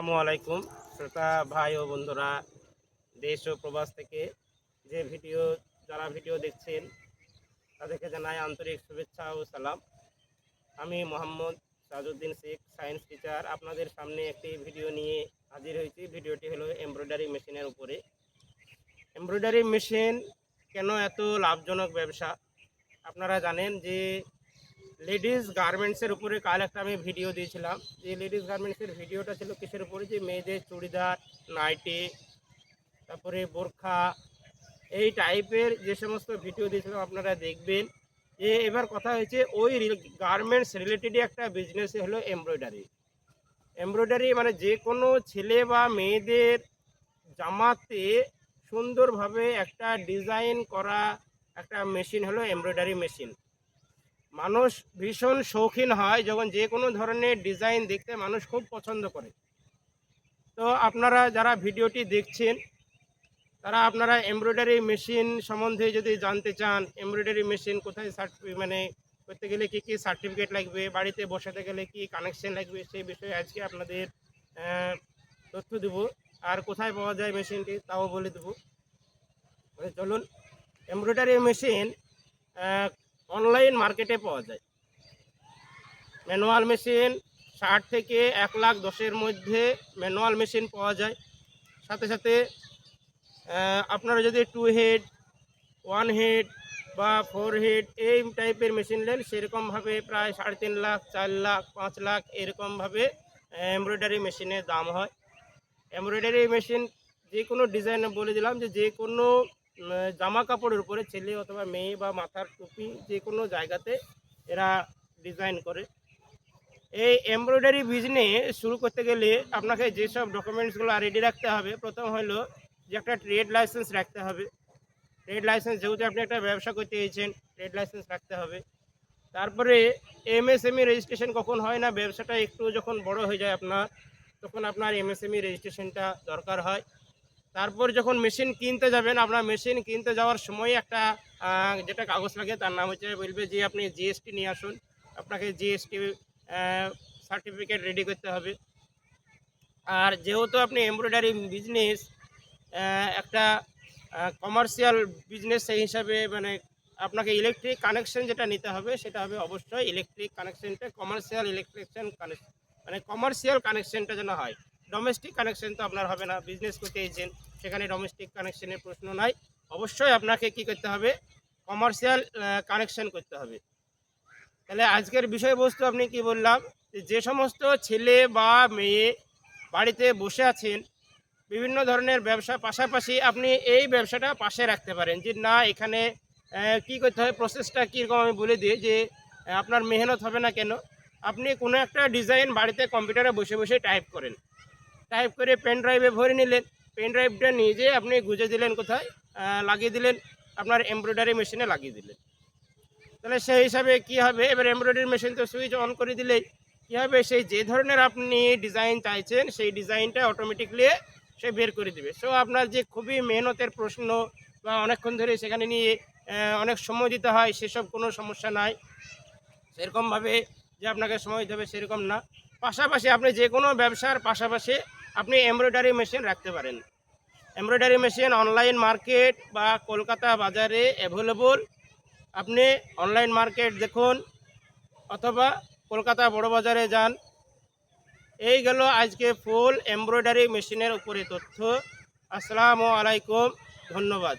আসসালামু আলাইকুম। শ্রোতা, ভাই ও বন্ধুরা, দেশ ও প্রবাস থেকে যে ভিডিও, যারা ভিডিও দেখছেন, তাদেরকে জানাই আন্তরিক শুভেচ্ছা ও সালাম। আমি মোহাম্মদ সাজউদ্দিন শেখ, সায়েন্স টিচার। আপনাদের সামনে একটি ভিডিও নিয়ে হাজির হয়েছি। ভিডিওটি হলো এমব্রয়ডারি মেশিনের উপরে। এমব্রয়ডারি মেশিন কেন এত লাভজনক ব্যবসা? আপনারা জানেন যে লেডিস গার্মেন্টসের উপরে কাল একটা আমি ভিডিও দিয়েছিলাম। যে লেডিস গার্মেন্টসের ভিডিওটা ছিল কিসের উপরে? যে মেয়েদের চুড়িদার, নাইটি, তারপরে বোরখা, এই টাইপের যে সমস্ত ভিডিও দিয়েছিলাম আপনারা দেখবেন। যে এবার কথা হয়েছে, ওই গার্মেন্টস রিলেটেডই একটা বিজনেস হলো এমব্রয়ডারি এমব্রয়ডারি মানে যে কোনো ছেলে বা মেয়েদের জামাতে সুন্দরভাবে একটা ডিজাইন করা একটা মেশিন হলো এমব্রয়ডারি মেশিন মানুষ ভীষণ শৌখিন হয় যখন যে কোনো ধরনের ডিজাইন দেখতে মানুষ খুব পছন্দ করে। তো আপনারা যারা ভিডিওটি দেখছেন, তারা আপনারা এমব্রয়ডারি মেশিন সম্বন্ধে যদি জানতে চান, এমব্রয়ডারি মেশিন কোথায় মানে করতে গেলে কী কী সার্টিফিকেট লাগবে, বাড়িতে বসাতে গেলে কি কানেকশন লাগবে, সেই বিষয়ে আজকে আপনাদের তথ্য দেব। আর কোথায় পাওয়া যায় মেশিনটি তাও বলে দেবো। চলুন, এমব্রয়ডারি মেশিন অনলাইন মার্কেটে পাওয়া যায়। ম্যানুয়াল মেশিন ষাট থেকে এক লাখ দশের মধ্যে ম্যানুয়াল মেশিন পাওয়া যায়। সাথে সাথে আপনারা যদি টু হেড, ওয়ান হেড বা ফোর হেড এই টাইপের মেশিন নেন, সেরকমভাবে প্রায় সাড়ে তিন লাখ, চার লাখ, পাঁচ লাখ এরকমভাবে এমব্রয়ডারি মেশিনের দাম হয়। এমব্রয়ডারি মেশিন যে কোনো ডিজাইন বলে দিলাম যে যে কোনো জামা কাপড়ের উপরে ছেলে অথবা মেয়ে বা মাথার টুপি যে কোনো জায়গাতে এরা ডিজাইন করে। এই এমব্রয়ডারি বিজনেস শুরু করতে গেলে আপনাকে যেসব ডকুমেন্টসগুলো রেডি রাখতে হবে, প্রথম হলো যে একটা ট্রেড লাইসেন্স রাখতে হবে। ট্রেড লাইসেন্স যেহেতু আপনি একটা ব্যবসা করতে চেয়েছেন ট্রেড লাইসেন্স রাখতে হবে। তারপরে এমএসএমই রেজিস্ট্রেশন কখন হয় না, ব্যবসাটা একটু যখন বড় হয়ে যায় আপনার, তখন আপনার এমএসএমই রেজিস্ট্রেশনটা দরকার হয়। তারপর যখন মেশিন কিনতে যাবেন, আপনার মেশিন কিনতে যাওয়ার সময় একটা যেটা কাগজ লাগে তার নাম হচ্ছে বলবে যে আপনি জিএসটি নিয়ে আসুন। আপনাকে জিএসটি সার্টিফিকেট রেডি করতে হবে। আর যেহেতু আপনি এমব্রয়ডারি বিজনেস একটা কমার্শিয়াল বিজনেস সেই হিসাবে মানে আপনাকে ইলেকট্রিক কানেকশন যেটা নিতে হবে, সেটা হবে অবশ্যই ইলেকট্রিক কানেকশনটা কমার্শিয়াল ইলেকট্রিশিয়ান কানেকশন মানে কমার্শিয়াল কানেকশনটা যেন হয়। ডোমেস্টিক কানেকশন তো আপনার হবে না বিজনেস করতে এসেছেন সেখানে ডোমেস্টিক কানেকশনের প্রশ্ন নাই। অবশ্যই আপনাকে কি করতে হবে? কমার্শিয়াল কানেকশন করতে হবে। তাহলে আজকের বিষয়বস্তু আপনি কি বললাম? যে সমস্ত ছেলে বা মেয়ে বাড়িতে বসে আছেন, বিভিন্ন ধরনের ব্যবসা, পাশাপাশি আপনি এই ব্যবসাটা পাশে রাখতে পারেন যে না, এখানে কি করতে হবে? প্রসেসটা কীরকম আমি বলে দিই যে, আপনার মেহনত হবে না কেন? আপনি কোনো একটা ডিজাইন বাড়িতে কম্পিউটারে বসে বসে টাইপ করেন। টাইপ করে পেন ড্রাইভে ভরে নিলেন। পেন ড্রাইভটা নিজে আপনি গুজে দিলেন কোথায়? লাগিয়ে দিলেন, আপনার এমব্রয়ডারি মেশিনে লাগিয়ে দিলেন। তাহলে সেই হিসাবে কি হবে? এবার এমব্রয়ডারি মেশিন তো সুইচ অন করে দিলেই কী হবে? সেই যে ধরনের আপনি ডিজাইন চাইছেন, সেই ডিজাইনটা অটোমেটিকলি সে বের করে দিবে। সো আপনার যে খুবই মেহনতের প্রশ্ন বা অনেকক্ষণ ধরে সেখানে নিয়ে অনেক সময় দিতে হয়, সেসব কোনো সমস্যা নাই। সেরকমভাবে যে আপনাকে সময় দিতে হবে সেরকম না। পাশাপাশি আপনি যে কোনো ব্যবসার পাশাপাশি আপনি এমব্রয়ডারি মেশিন রাখতে পারেন। এমব্রয়ডারি মেশিন অনলাইন মার্কেট বা কলকাতা বাজারে অ্যাভেলেবল আপনি অনলাইন মার্কেট দেখুন অথবা কলকাতা বড় বাজারে যান। এই গেল আজকে ফুল এমব্রয়ডারি মেশিনের উপরে তথ্য। আসসালামু আলাইকুম, ধন্যবাদ।